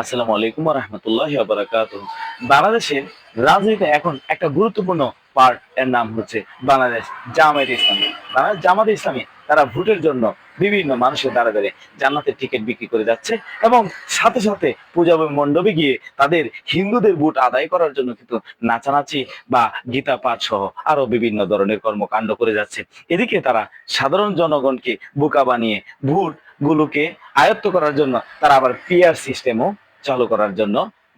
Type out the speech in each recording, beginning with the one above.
আসসালামু আলাইকুম রহমতুল্লাহ বারাকাত বাংলাদেশের রাজনীতিতে এখন একটা গুরুত্বপূর্ণ পার্ট এর নাম হচ্ছে বাংলাদেশ জামায়াত ইসলামী। বাংলাদেশ জামাত ইসলামী তারা ভোটের জন্য বিভিন্ন মানুষের দ্বারা দ্বারে জান্নাতের টিকিট বিক্রি করে যাচ্ছে এবং সাথে সাথে পূজা মণ্ডপে গিয়ে তাদের হিন্দুদের ভোট আদায় করার জন্য কিন্তু নাচানাচি বা গীতা পাঠ সহ আরও বিভিন্ন ধরনের কর্মকাণ্ড করে যাচ্ছে। এদিকে তারা সাধারণ জনগণকে বোকা বানিয়ে ভোট গুলোকে আয়ত্ত করার জন্য, তারা আবার পিয়ার সিস্টেমও চালু করার জন্য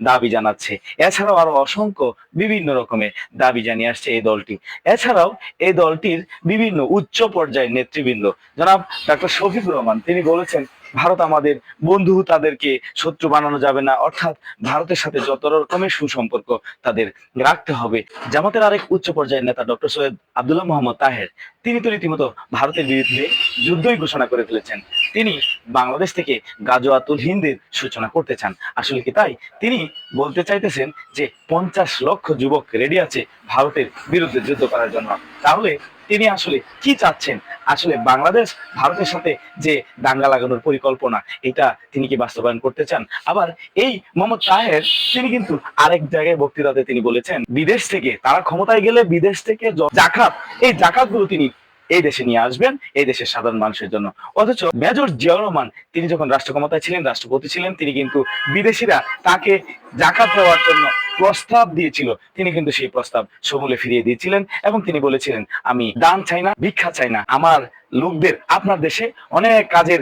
দাবি জানাচ্ছে। এছাড়াও আরও অসংখ্য বিভিন্ন রকমের দাবি জানিয়ে আসছে এই দলটি। এছাড়াও এই দলটির বিভিন্ন উচ্চ পর্যায়ের নেতৃবৃন্দ, জনাব ডাক্তার শফিকুর রহমান, তিনি বলেছেন ভারত আমাদের বন্ধু, তাদেরকে শত্রু বানানো যাবে না। অর্থাৎ ভারতের সাথে যত রকমের সুসম্পর্ক তাদের রাখতে হবে। জামাতের আরেক উচ্চ পর্যায়ের নেতা ডক্টর সৈয়দ আব্দুল্লাহ মোহাম্মদ তাহের, তিনি তো রীতিমতো ভারতের বিরুদ্ধে যুদ্ধই ঘোষণা করে ফেলেছেন। তিনি বাংলাদেশ থেকে গাজোয়াতুল হিন্দের সূচনা করতে চান। আসলে কি তাই? তিনি বলতে চাইতেছেন যে, পঞ্চাশ লক্ষ যুবক রেডি আছে ভারতের বিরুদ্ধে যুদ্ধ করার জন্য। তাহলে তিনি আসলে কি চাচ্ছেন? আসলে বাংলাদেশ ভারতের সাথে যে দাঙ্গা লাগানোর পরিকল্পনা, এটা তিনি কি বাস্তবায়ন করতে চান? আবার এই মোহাম্মদ তাহের তিনি কিন্তু আরেক জায়গায় বক্তৃতাতে তিনি বলেছেন, বিদেশ থেকে তারা ক্ষমতায় গেলে বিদেশ থেকে জাকাত, এই জাকাতগুলো তিনি এই দেশে নিয়ে আসবেন, এই দেশের সাধারণ মানুষের জন্য। অথচ মেজর জিয়াউর রহমান, তিনি যখন রাষ্ট্র ক্ষমতায় ছিলেন, রাষ্ট্রপতি ছিলেন, তিনি কিন্তু বিদেশিরা তাকে জাকাত দেওয়ার জন্য প্রস্তাব দিয়েছিল। তিনি কিন্তু সেই প্রস্তাব সমূলে ফিরিয়ে দিয়েছিলেন এবং তিনি বলেছিলেন, আমি দান চাই না, ভিক্ষা চাই না। আমার লোকদের, আপনার দেশে অনেক কাজের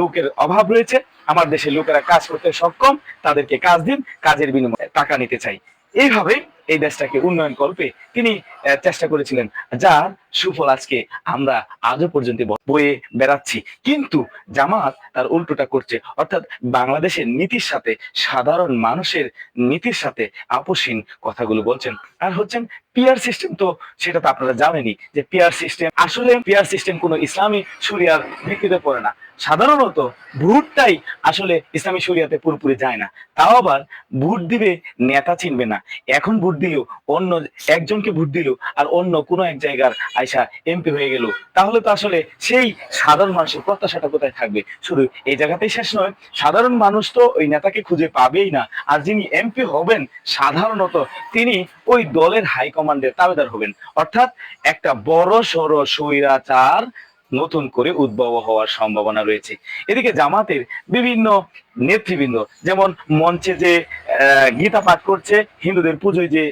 লোকের অভাব রয়েছে। আমার দেশে লোকেরা কাজ করতে সক্ষম। তাদেরকে কাজ দিন, কাজের বিনিময়ে টাকা নিতে চাই। এইভাবে এই দেশটাকে উন্নয়ন কল্পে তিনি চেষ্টা করেছিলেন, যার সুফল আজকে আমরা আজও পর্যন্ত বয়ে বেড়াচ্ছি। কিন্তু জামাত তার উল্টোটা করছে। অর্থাৎ বাংলাদেশের নীতির সাথে, সাধারণ মানুষের নীতির সাথে আপোষহীন কথাগুলো বলছেন। আর হচ্ছেন পিয়ার সিস্টেম তো সেটা তো আপনারা জানেনই যে পিয়ার সিস্টেম, আসলে পিয়ার সিস্টেম কোনো ইসলামী শরিয়ার ভিত্তিতে পড়ে না। সাধারণত ভোটটাই আসলে ইসলামী শরিয়াতে পুরোপুরি যায় না। তাও আবার ভোট দিবে নেতা চিনবে না। এখন ভোট দিলেও অন্য একজনকে ভোট দিল আর অন্য কোনো এক জায়গার আইসা এমপি হয়ে গেল। তাহলে তো আসলে সেই সাধারণ মানুষের প্রত্যাশাটা কোথায় থাকবে? শুধু এই জায়গাতেই শেষ নয়, সাধারণ মানুষ তো ওই নেতাকে খুঁজে পাবেই না। আর যিনি এমপি হবেন, সাধারণত তিনি ওই দলের হাইকমান্ডের তাবেদার হবেন। অর্থাৎ একটা বড় সড় স্বৈরাচার নতুন করে উদ্ভব হওয়ার সম্ভাবনা রয়েছে। এদিকে জামাতের বিভিন্ন নেতৃবৃন্দ, যেমন মঞ্চে যে গীতা পাঠ করছে, হিন্দুদের পুজোয় যে,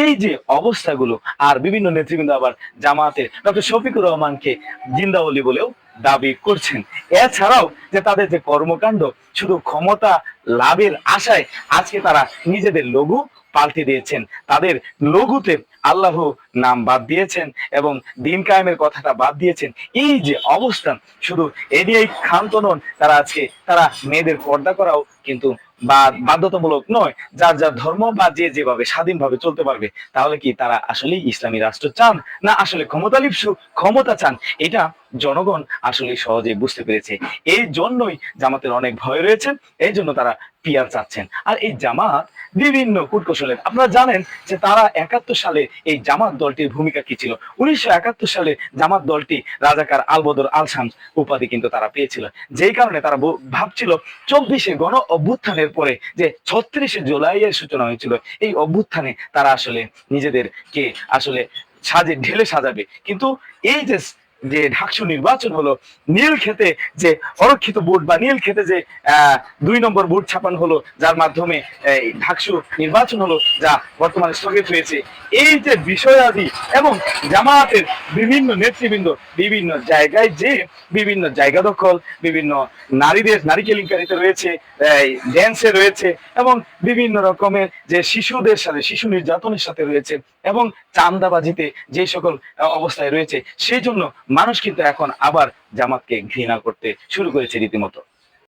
এই যে অবস্থাগুলো, আর বিভিন্ন নেতৃবৃন্দ আবার জামাতের ডক্টর শফিকুর রহমানকে জিন্দাবলি বলেও দাবি করছেন। এছাড়াও যে তাদের যে কর্মকাণ্ড, শুধু ক্ষমতা লাভের আশায় আজকে তারা নিজেদের লঘু পাল্টে দিয়েছেন। তাদের লঘুতে আল্লাহ নাম বাদ দিয়েছেন এবং দিন কায়েমের কথাটা বাদ দিয়েছেন। এই যে অবস্থান শুধু এ নিয়েই ক্ষান্ত নন, তারা আজকে, তারা মেয়েদের পর্দা করাও কিন্তু বা বাধ্যতামূলক নয়। যার যার ধর্ম বা যে যেভাবে স্বাধীনভাবে চলতে পারবে, তাহলে কি তারা আসলে ইসলামী রাষ্ট্র চান? না আসলে ক্ষমতা লিপসু, ক্ষমতা চান? এটা জনগণ আসলে সহজে বুঝতে পেরেছে। এই জন্যই জামাতের অনেক ভয় রয়েছে, এই জন্য তারা পিয়ার চাচ্ছেন। আর এই জামাত বিভিন্ন কূটকৌশলে আপনারা জানেন যে তারা একাত্তর সালে এই জামাত দলটির ভূমিকা কি ছিল? উনিশশো একাত্তর সালে জামাত দলটি রাজাকার আলবদর আল শামস উপাধি কিন্তু তারা পেয়েছিল। যেই কারণে তারা ভাবছিল চব্বিশে গণ অভ্যুত্থানের পরে যে ছত্রিশে জুলাইয়ের সূচনা হয়েছিল, এই অভ্যুত্থানে তারা আসলে নিজেদেরকে আসলে সাজে, ঢেলে সাজাবে। কিন্তু এই যে যে ঢাকসু নির্বাচন হলো, নীল খেতে যে অরক্ষিত ভোট বা নীল খেতে যে দুই নম্বর ভোট ছাপানো হলো, যার মাধ্যমে ঢাকসু নির্বাচন হলো, যা বর্তমানে স্থগিত হয়েছে। এই যে বিষয়াদি এবং জামায়াতের বিভিন্ন নেতৃবৃন্দ বিভিন্ন জায়গায় যে বিভিন্ন জায়গা দখল, বিভিন্ন নারীদের নারী কেলেঙ্কারিতে রয়েছে ড্যান্সে রয়েছে, এবং বিভিন্ন রকমের যে শিশুদের সাথে, শিশু নির্যাতনের সাথে রয়েছে, এবং চান্দাবাজিতে যে সকল অবস্থায় রয়েছে, সেই জন্য মানুষ কিন্তু এখন আবার জামাতকে ঘৃণা করতে শুরু করেছে রীতিমতো।